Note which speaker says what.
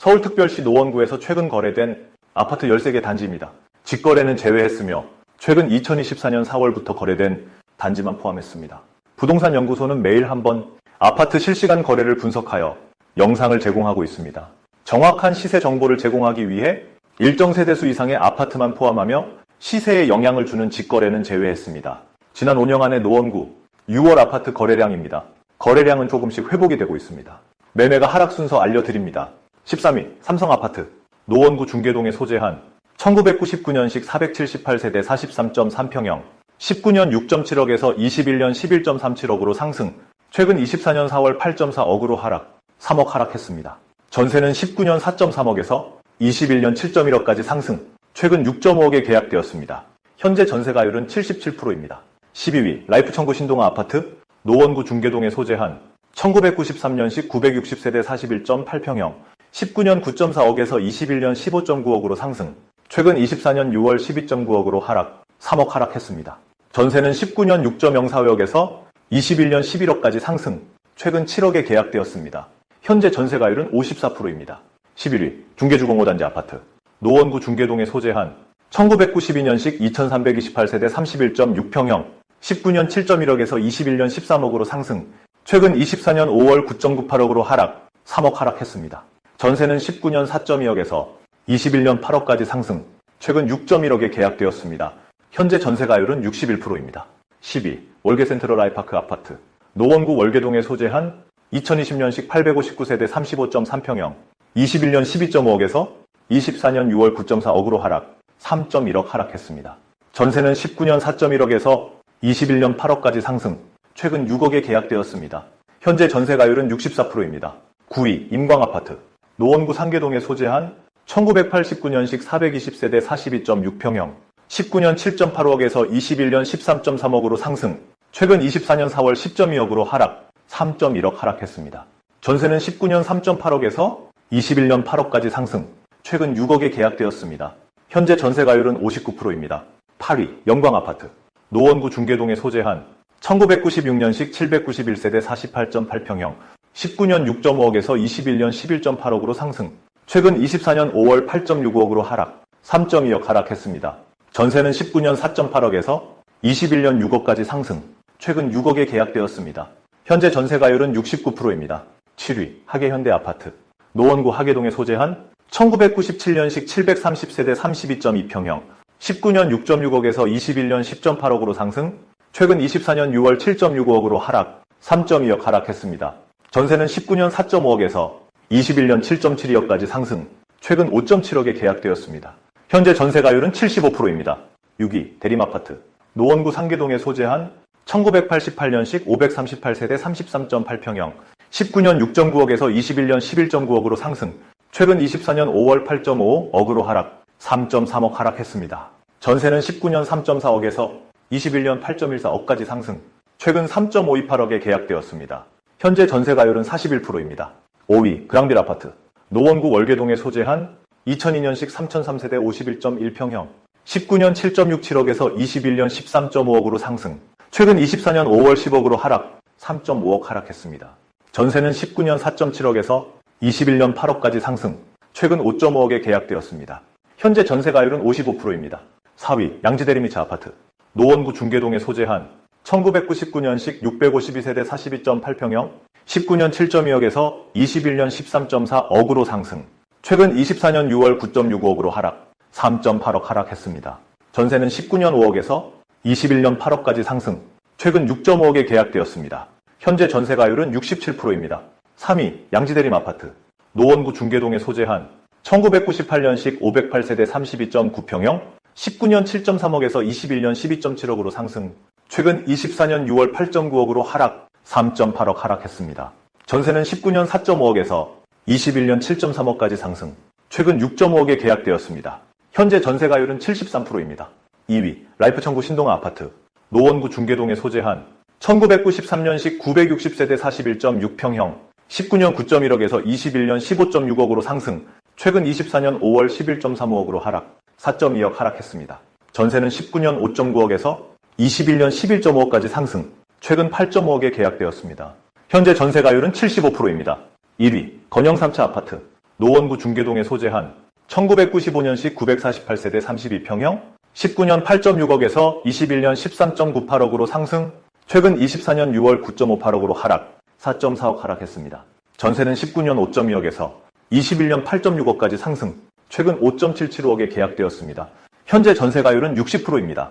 Speaker 1: 서울특별시 노원구에서 최근 거래된 아파트 13개 단지입니다. 직거래는 제외했으며 최근 2024년 4월부터 거래된 단지만 포함했습니다. 부동산 연구소는 매일 한번 아파트 실시간 거래를 분석하여 영상을 제공하고 있습니다. 정확한 시세 정보를 제공하기 위해 일정 세대수 이상의 아파트만 포함하며 시세에 영향을 주는 직거래는 제외했습니다. 지난 5년 안의 노원구 6월 아파트 거래량입니다. 거래량은 조금씩 회복이 되고 있습니다. 매매가 하락 순서 알려드립니다. 13위 삼성아파트 노원구 중계동에 소재한 1999년식 478세대 43.3평형 19년 6.7억에서 21년 11.37억으로 상승 최근 24년 4월 8.4억으로 하락 3억 하락했습니다. 전세는 19년 4.3억에서 21년 7.1억까지 상승 최근 6.5억에 계약되었습니다. 현재 전세가율은 77%입니다. 12위 라이프 청구 신동아 아파트 노원구 중계동에 소재한 1993년식 960세대 41.8평형 19년 9.4억에서 21년 15.9억으로 상승 최근 24년 6월 12.9억으로 하락 3억 하락했습니다. 전세는 19년 6.04억에서 21년 11억까지 상승 최근 7억에 계약되었습니다. 현재 전세가율은 54%입니다. 11위 중계주공호단지 아파트 노원구 중계동에 소재한 1992년식 2328세대 31.6평형 19년 7.1억에서 21년 13억으로 상승 최근 24년 5월 9.98억으로 하락 3억 하락했습니다. 전세는 19년 4.2억에서 21년 8억까지 상승 최근 6.1억에 계약되었습니다. 현재 전세가율은 61%입니다. 12. 월계 센트럴 아이파크 아파트 노원구 월계동에 소재한 2020년식 859세대 35.3평형 21년 12.5억에서 24년 6월 9.4억으로 하락 3.1억 하락했습니다. 전세는 19년 4.1억에서 21년 8억까지 상승 최근 6억에 계약되었습니다. 현재 전세가율은 64%입니다. 9위 임광아파트 노원구 상계동에 소재한 1989년식 420세대 42.6평형 19년 7.85억에서 21년 13.3억으로 상승 최근 24년 4월 10.2억으로 하락 3.1억 하락했습니다. 전세는 19년 3.8억에서 21년 8억까지 상승 최근 6억에 계약되었습니다. 현재 전세가율은 59%입니다. 8위 영광아파트 노원구 중계동에 소재한 1996년식 791세대 48.8평형 19년 6.5억에서 21년 11.8억으로 상승 최근 24년 5월 8.65억으로 하락 3.2억 하락했습니다. 전세는 19년 4.8억에서 21년 6억까지 상승 최근 6억에 계약되었습니다. 현재 전세가율은 69%입니다. 7위 하계현대 아파트 노원구 하계동에 소재한 1997년식 730세대 32.2평형 19년 6.6억에서 21년 10.8억으로 상승 최근 24년 6월 7.65억으로 하락 3.2억 하락했습니다. 전세는 19년 4.5억에서 21년 7.72억까지 상승 최근 5.7억에 계약되었습니다. 현재 전세가율은 75%입니다. 6위 대림아파트 노원구 상계동에 소재한 1988년식 538세대 33.8평형 19년 6.9억에서 21년 11.9억으로 상승 최근 24년 5월 8.5억으로 하락 3.3억 하락했습니다. 전세는 19년 3.4억에서 21년 8.14억까지 상승 최근 3.528억에 계약되었습니다. 현재 전세가율은 41%입니다. 5위 그랑빌 아파트 노원구 월계동에 소재한 2002년식 3003세대 51.1평형 19년 7.67억에서 21년 13.5억으로 상승 최근 24년 5월 10억으로 하락 3.5억 하락했습니다. 전세는 19년 4.7억에서 21년 8억까지 상승 최근 5.5억에 계약되었습니다. 현재 전세가율은 55%입니다. 4위 양지대리미차 아파트 노원구 중계동에 소재한 1999년식 652세대 42.8평형 19년 7.2억에서 21년 13.4억으로 상승 최근 24년 6월 9.65억으로 하락 3.8억 하락했습니다. 전세는 19년 5억에서 21년 8억까지 상승 최근 6.5억에 계약되었습니다. 현재 전세가율은 67%입니다. 3위 양지대림 아파트 노원구 중계동에 소재한 1998년식 508세대 32.9평형 19년 7.3억에서 21년 12.7억으로 상승 최근 24년 6월 8.9억으로 하락 3.8억 하락했습니다. 전세는 19년 4.5억에서 21년 7.3억까지 상승 최근 6.5억에 계약되었습니다. 현재 전세가율은 73%입니다. 2위 라이프 청구 신동아 아파트 노원구 중계동에 소재한 1993년식 960세대 41.6평형 19년 9.1억에서 21년 15.6억으로 상승 최근 24년 5월 11.35억으로 하락 4.2억 하락했습니다. 전세는 19년 5.9억에서 21년 11.5억까지 상승 최근 8.5억에 계약되었습니다. 현재 전세가율은 75%입니다. 1위 건영 3차 아파트 노원구 중계동에 소재한 1995년식 948세대 32평형 19년 8.6억에서 21년 13.98억으로 상승, 최근 24년 6월 9.58억으로 하락, 4.4억 하락했습니다. 전세는 19년 5.2억에서 21년 8.6억까지 상승, 최근 5.77억에 계약되었습니다. 현재 전세 가율은 60%입니다.